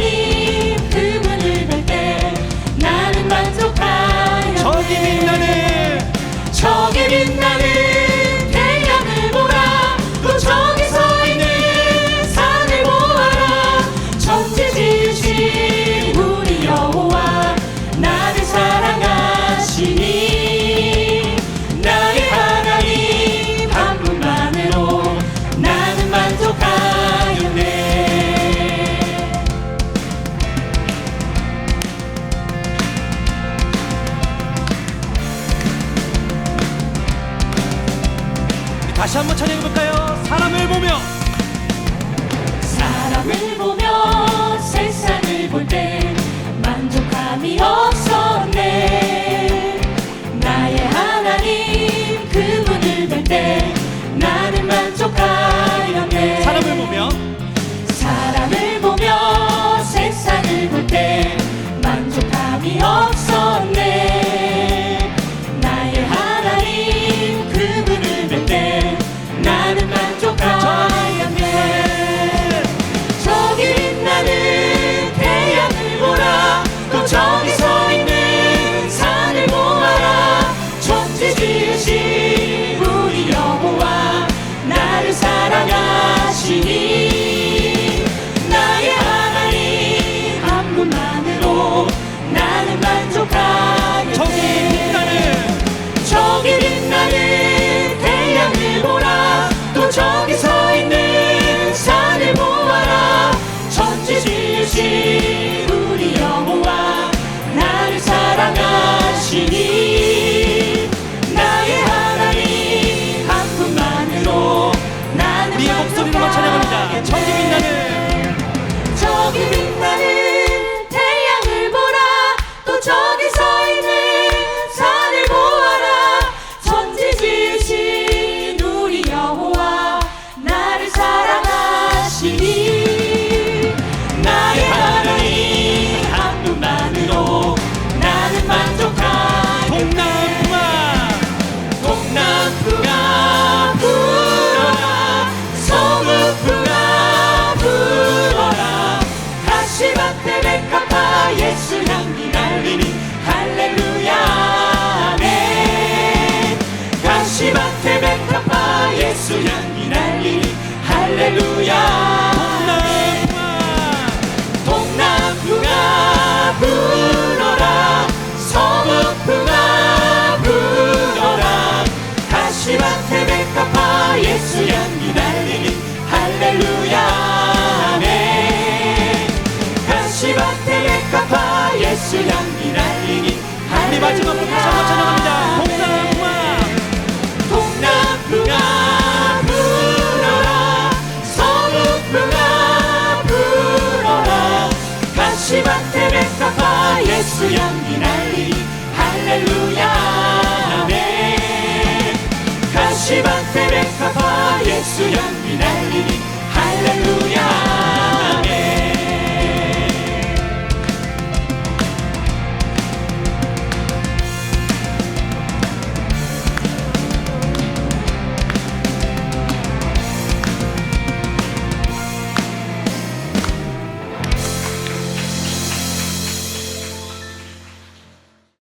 Maria. 다시 한번 찬양해볼까요? 사람을 보며 할렐루야. 마지막 태백사파 예수 연기 날리. 할렐루야. 아멘. 가시밭 태백사파 예수 영이 날리. 할렐루야.